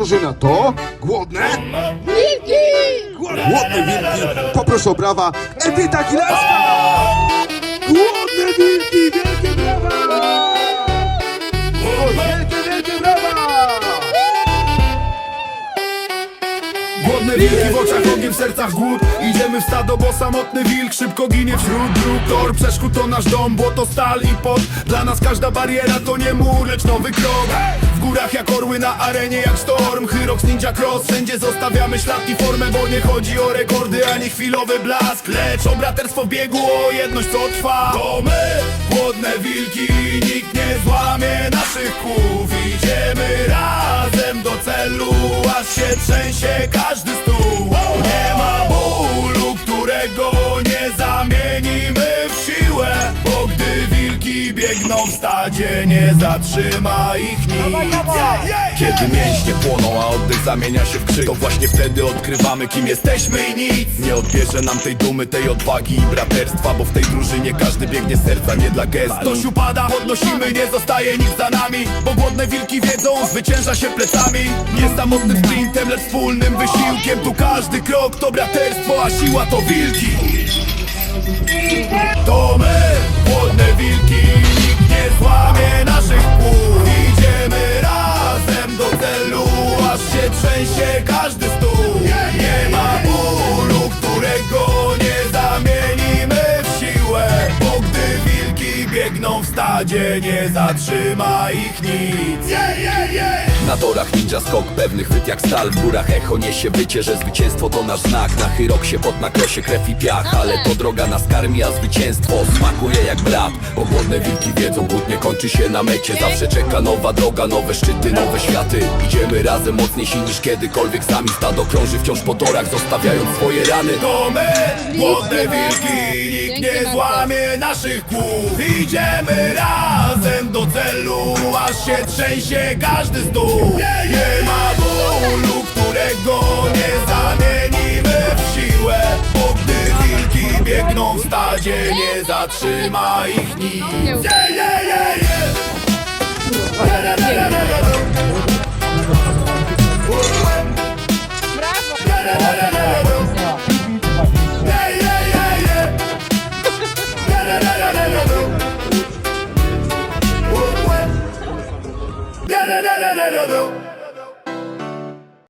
drużyna to głodne Wilki! Głodne wilki, poproszę o brawa, Edyta Kilarska! Głodne wilki, wielkie Głodne wilki w oczach, ogień w sercach głód. Idziemy w stado, bo samotny wilk szybko ginie wśród dróg. Tor przeszkód to nasz dom, błoto, stal i pot. Dla nas każda bariera to nie mur, lecz nowy krok. W górach jak orły na arenie, jak sztorm Hyrox, Ninja Cross, wszędzie zostawiamy ślad i formę Bo nie chodzi o rekordy, ani chwilowy blask. Lecz o braterstwo biegu, o jedność co trwa. To my, głodne wilki, nikt nie złamie naszych kłów. Idziemy aż się trzęsie każdy stół. Nie ma bólu, którego nie zamienimy w siłę Bo gdy wilki biegną w stadzie, nie zatrzyma ich nic Kiedy mięśnie płoną, a oddech zamienia się w krzyk To właśnie wtedy odkrywamy, kim jesteśmy i nic. Nie odbierze nam tej dumy, tej odwagi i braterstwa Bo w tej drużynie każdy biegnie serca, nie dla gestu Ktoś upada, podnosimy, nie zostaje nikt za nami Bo głodne wilki wiedzą, zwycięża się plecami. Nie samotnym sprintem, lecz wspólnym wysiłkiem Tu każdy krok to braterstwo, a siła to wilki. To my, głodne wilki, się każdy biegną w stadzie, nie zatrzyma ich nic. Na torach ninja skok, pewny chwyt jak stal W górach echo niesie wycie, że zwycięstwo to nasz znak. Na chyroksie, pot na krosie, krew i piach Ale to droga nas karmi, a zwycięstwo smakuje jak brat. Bo głodne wilki wiedzą, głód nie kończy się na mecie. Zawsze czeka nowa droga, nowe szczyty, nowe światy. Idziemy razem mocniejsi niż kiedykolwiek Sami. Stado krąży wciąż po torach, zostawiając swoje rany. To my, głodne wilki, nikt nie złamie naszych kół Idziemy razem do celu, aż się trzęsie każdy stół Nie ma bólu, którego nie zamienimy w siłę Bo gdy wilki biegną w stadzie, nie zatrzyma ich nic. no, no, no, no, no.